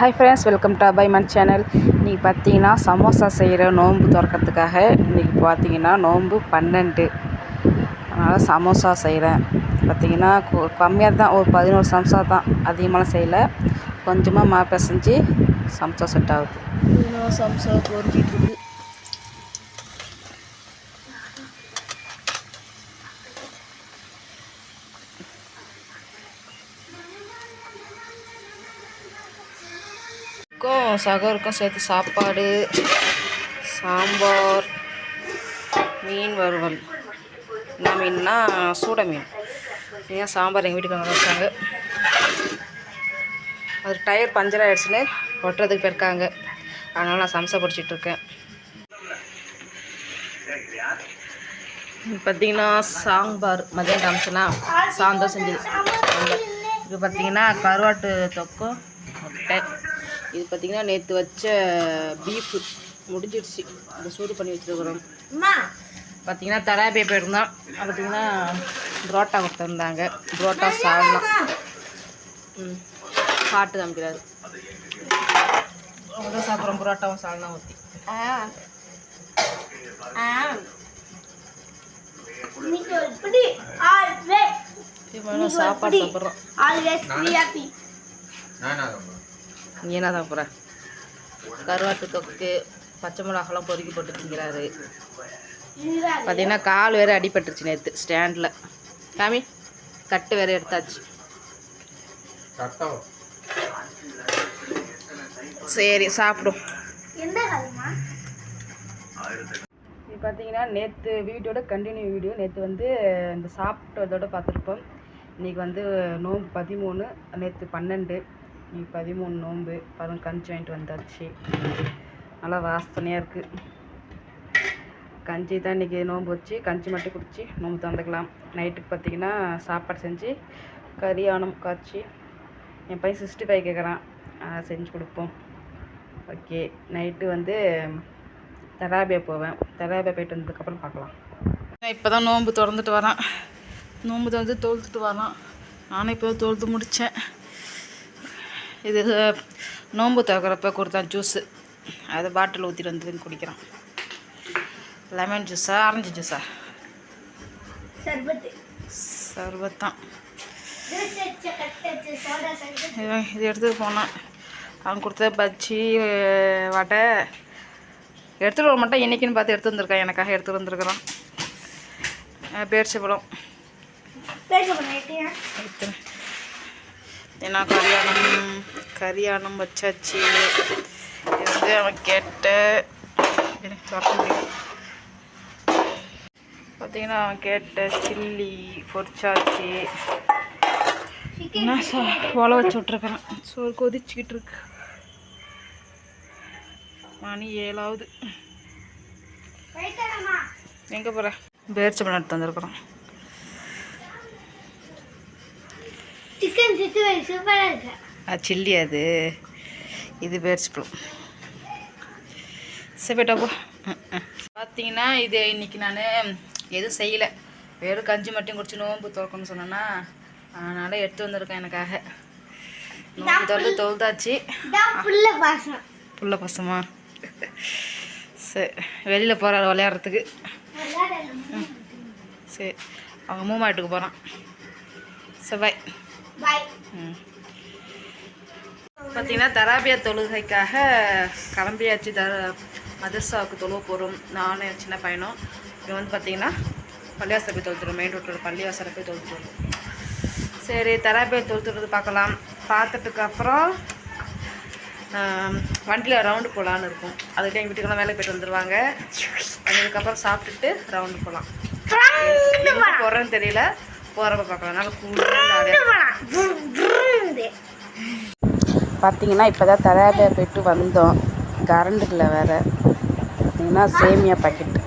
Hi friends welcome to அபாய் மன் channel இன்றைக்கி பார்த்தீங்கன்னா சமோசா செய்கிற நோன்பு திறக்கிறதுக்காக இன்றைக்கி பார்த்தீங்கன்னா நோன்பு பன்னெண்டு. அதனால் சமோசா செய்கிறேன் பார்த்தீங்கன்னா கம்மியாக தான் ஒரு பதினோரு சமோசா தான் அதிகமாகலாம் செய்யலை. கொஞ்சமாக மா பிசைஞ்சு சமோசா செட் ஆகுது. சமோசா பொறிஞ்சிட்டு இருக்கு சகோருக்கும் சகருக்கும் சேர்த்து சாப்பாடு சாம்பார் மீன் வறுவல். என்ன மீன்னா சூட மீன். ஏன் சாம்பார் எங்கள் வீட்டுக்கு வச்சாங்க? அது டயர் பஞ்சர் ஆகிடுச்சுன்னு ஒட்டுறதுக்கு போயிருக்காங்க. அதனால் நான் சம்சா பிடிச்சிட்ருக்கேன் பார்த்தீங்கன்னா சாம்பார் மதியம் காமிச்சனா சாம்பார் செஞ்சது. இப்போ பார்த்தீங்கன்னா கருவாட்டு தொக்கும் முட்டை. இது பார்த்திங்கன்னா நேற்று வச்ச பீஃபு முடிஞ்சிடுச்சு. அதை சூடு பண்ணி வச்சுருக்குறோம். பார்த்திங்கன்னா தராபியை போயிருந்தோம் பார்த்திங்கன்னா புரோட்டா கொடுத்துருந்தாங்க. புரோட்டா சால்னா ம். பாட்டு காமிக்கிறாரு. அவங்க சாப்பிட்றோம் புரோட்டாவும் சால்னா ஊற்றி சாப்பாடு சாப்பிட்றோம். நீ என்ன சாப்பிட்ற கருவாட்டு தொக்கு பச்சை மிளகாலாம் பொறுக்கி போட்டு திங்கிறாரு. பார்த்தீங்கன்னா கால் வேறு அடிபட்டுருச்சு நேற்று ஸ்டாண்டில். காமி கட்டு வேறு எடுத்தாச்சு. சரி சாப்பிடும். இது பார்த்தீங்கன்னா நேற்று வீடியோட கண்டினியூ வீடியோ நேற்று வந்து இந்த சாப்பிட்டதோட பார்த்துருப்போம் இன்றைக்கி வந்து நோம்பு பதிமூணு நேற்று பன்னெண்டு. இன்னைக்கு பதிமூணு நோன்பு பாருங்க கஞ்சி வாங்கிட்டு வந்தாச்சு. நல்லா வாசனையாக இருக்குது கஞ்சி தான் இன்றைக்கி நோன்பு வச்சு கஞ்சி மட்டும் குடித்து நோன்பு தந்துக்கலாம் நைட்டுக்கு பார்த்திங்கன்னா சாப்பாடு செஞ்சு கரியானம் காய்ச்சி என் பையன் சிக்ஸ்டி ஃபைவ் கேட்குறான் அதை செஞ்சு கொடுப்போம். ஓகே. நைட்டு வந்து தராபியா போவேன். தராபியா போயிட்டு வந்ததுக்கப்புறம் பார்க்கலாம் இப்போ தான் நோன்பு திறந்துட்டு வரேன். நோன்பு திறந்து தோழ்த்துட்டு வரான். நானும் இப்போ தோழ்த்து முடித்தேன் இது நோன்பு திறக்கிறப்ப கொடுத்தான் ஜூஸு அது பாட்டில் ஊற்றிட்டு வந்து குடிக்கிறான். லெமன் ஜூஸா ஆரஞ்சு ஜூஸா சர்பத்தான். இது எடுத்துகிட்டு போனான். அவன் கொடுத்த பஜ்ஜி வடை எடுத்துகிட்டு வர மாட்டான். இன்றைக்கின்னு பார்த்து எடுத்து வந்திருக்கான். எனக்காக எடுத்துகிட்டு வந்திருக்கிறான். பேரிச்சப்பழம் ஏன்னா கல்யாணம் கல்யாணம் வச்சாச்சு. இது வந்து அவன் கேட்ட பார்த்தீங்கன்னா அவன் கேட்ட சில்லி பொரிச்சாச்சு. என்ன சோ ஒலை வச்சு விட்ருக்குறேன் சோறு கொதிச்சுக்கிட்டு இருக்கு. மணி ஏழாவது. எங்கே போகிறேன் பேரிச்சம்பழம் எடுத்து வந்திருக்குறோம் சிக்கன் சிக்ஸ்டி ஃபைவ் சூப்பராக இருக்கு. அது சில்லி அது. இது பேரிச்சப்பழம் சரி போ. பார்த்தீங்கன்னா இது இன்னைக்கு நான் எதுவும் செய்யலை. வெறும் கஞ்சி மட்டும் குடிச்சு நோம்பு திறக்கணும்னு சொன்னேன்னா அதனால் எடுத்து வந்திருக்கேன் எனக்காக. நோம்பு திறந்து தொழுதாச்சு. புள்ள பாசம். புள்ள பசமா? சரி வெளியில் போகிறாரு விளையாடுறதுக்கு. சரி அவங்க மூமா வீட்டுக்கு போகிறான் சரி பாய் பார்த்தீங்கன்னா தராபியா தொழுகைக்காக கிளம்பியாச்சு தர மதர்சாவுக்கு தொழுவ போகிறோம் நானும் சின்ன பையனும். இங்கே வந்து பார்த்தீங்கன்னா பள்ளிவாசல் போய் தொழுத்துறோம் மெயின் ரோட்டில் பள்ளிவாசலை போய் தொழுத்துறோம் சரி தராபியா தொழுத்துறது பார்க்கலாம். பார்த்துட்டுக்கு அப்புறம் வண்டியில் ரவுண்டு போகலான்னு இருக்கும். அதுக்கிட்ட எங்கள் வீட்டுக்கெல்லாம் வேலை போயிட்டு வந்துடுவாங்க அதுக்கப்புறம் சாப்பிட்டுட்டு ரவுண்டு போகலாம் போகிறேன்னு தெரியல. போகிறப்ப பார்க்கலாம். நல்லா பார்த்தீங்கன்னா இப்போ தான் தலையாட போயிட்டு வந்தோம். கரண்ட் இல்லை வேறு. பார்த்தீங்கன்னா சேமியா பாக்கெட்டு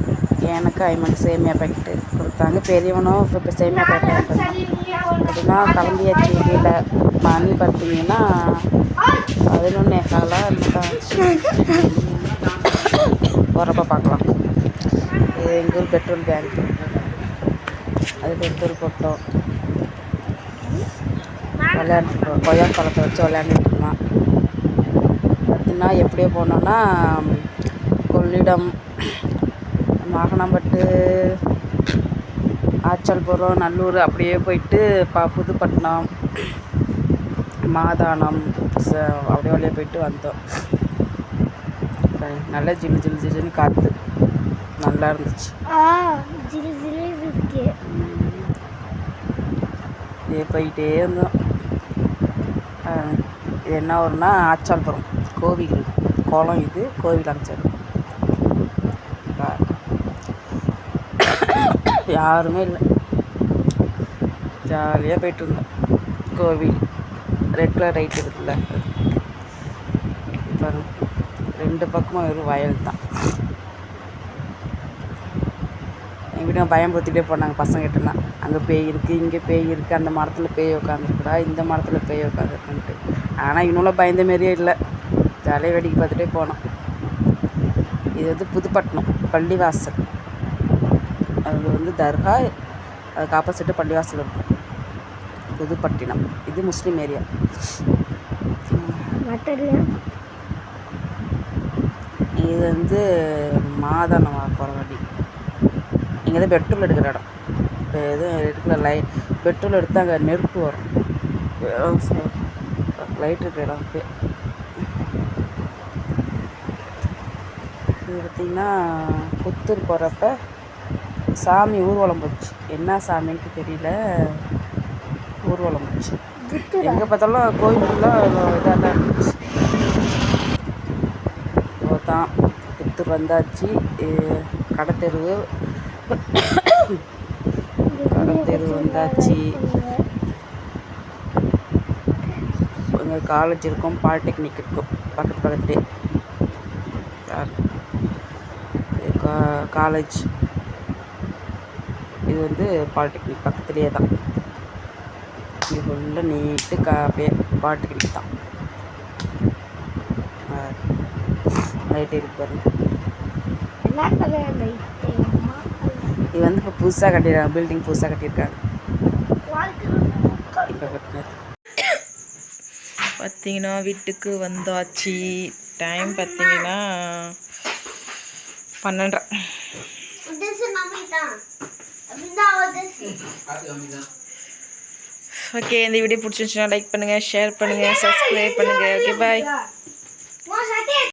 எனக்கு ஐமன் சேமியா பாக்கெட்டு கொடுத்தாங்க. பெரியவனும் இப்போ சேமியா பாக்கெட் அப்படின்னா கிளம்பியாச்சு வெளியில். மணி பார்த்தீங்கன்னா பதினொன்னே காலாக இருந்தாச்சு போகிறப்ப பார்க்கலாம். எங்கள் ஊர் பெட்ரோல் பேங்க் அது பெட்ரோல் போட்டோம் விளையாண்டு கொய்யா பழத்தை வச்சு விளையாண்டுட்டு பார்த்தீங்கன்னா எப்படியோ போனோன்னா கொள்ளிடம் மாகனம்பட்டு ஆச்சல்புரம் நல்லூர் அப்படியே போயிட்டு பா புதுப்பட்டினம் மாதானம் அப்படியே வழியாக போயிட்டு வந்தோம். நல்லா ஜில்லு ஜிலு ஜில்லுன்னு காற்று நல்லா இருந்துச்சு. இதே போயிட்டே இருந்தோம். இது என்ன வரும்னா ஆச்சால்புரம். கோவில் குளம் இது கோவில் அமைச்சர். யாருமே இல்லை. ஜாலியாக போயிட்டு இருந்தோம். கோவில். ரெட் கலர் ரைட் இருக்குல்ல. பாருங்க. ரெண்டு பக்கமும் வெறும் வயல் தான். எங்கள் வீட்டுக்கு பயம்படுத்திட்டே போனாங்க பசங்கிட்டலாம் அங்கே பேய் இருக்குது இங்கே பேய் இருக்குது அந்த மரத்தில் பேய் உட்காந்துருக்குடா இந்த மரத்தில் பேய் உட்காந்துருக்குன்ட்டு ஆனால் இன்னும் பயந்த மாரியே இல்லை. ஜாலியாக வேடிக்கை பார்த்துட்டே போனோம். இது வந்து புதுப்பட்டினம் பள்ளிவாசல். அது வந்து தர்கா அதுக்கு ஆப்போசிட்டு பள்ளிவாசல் இருக்கும். புதுப்பட்டினம். இது முஸ்லீம் ஏரியா. இது வந்து மாதானம் போகிற வழி. இங்கே தான் பெட்ரோல் எடுக்கிற இடம். இப்போ எதுவும் எடுக்கல லை பெட்ரோல் எடுத்து அங்கே நெருப்பு வரும். லைட் இருக்கிற இடம் இப்போ இது பார்த்திங்கன்னா புத்தூர் போகிறப்ப சாமி ஊர்வலம் போச்சு. என்ன சாமின்ட்டு தெரியல. ஊர்வலம் போச்சு. எங்கே பார்த்தாலும் கோயில் ஃபுல்லாக இதாக தான் இருந்துச்சு. தான் புத்தூர் வந்தாச்சு. இது கடத்தெருவு கடத்தெரு வந்தாச்சு. எங்கள் காலேஜ் இருக்கும் பாலிடெக்னிக் இருக்கும். பக்கத்து பக்கத்துலே காலேஜ் இது வந்து பாலிடெக்னிக் பக்கத்துலேயே தான். இது ஃபுல்லாக நீட்டு கா அப்படியே பாலிடெக்னிக் தான். லைட் இருக்கு பாருங்க. என்ன இது வந்து இப்போ புதுசாக கட்டியிருக்காங்க பில்டிங் புதுசாக கட்டியிருக்காங்க இப்போ கட்டினது. பார்த்தீங்கன்னா வீட்டுக்கு வந்தாச்சு. டைம் பார்த்தீங்கன்னா பன்னெண்டரை. ஓகே இந்த வீடியோ பிடிச்சிருந்துச்சுன்னா லைக் பண்ணுங்கள் ஷேர் பண்ணுங்கள் சப்ஸ்கிரைப் பண்ணுங்கள் ஓகே பாய்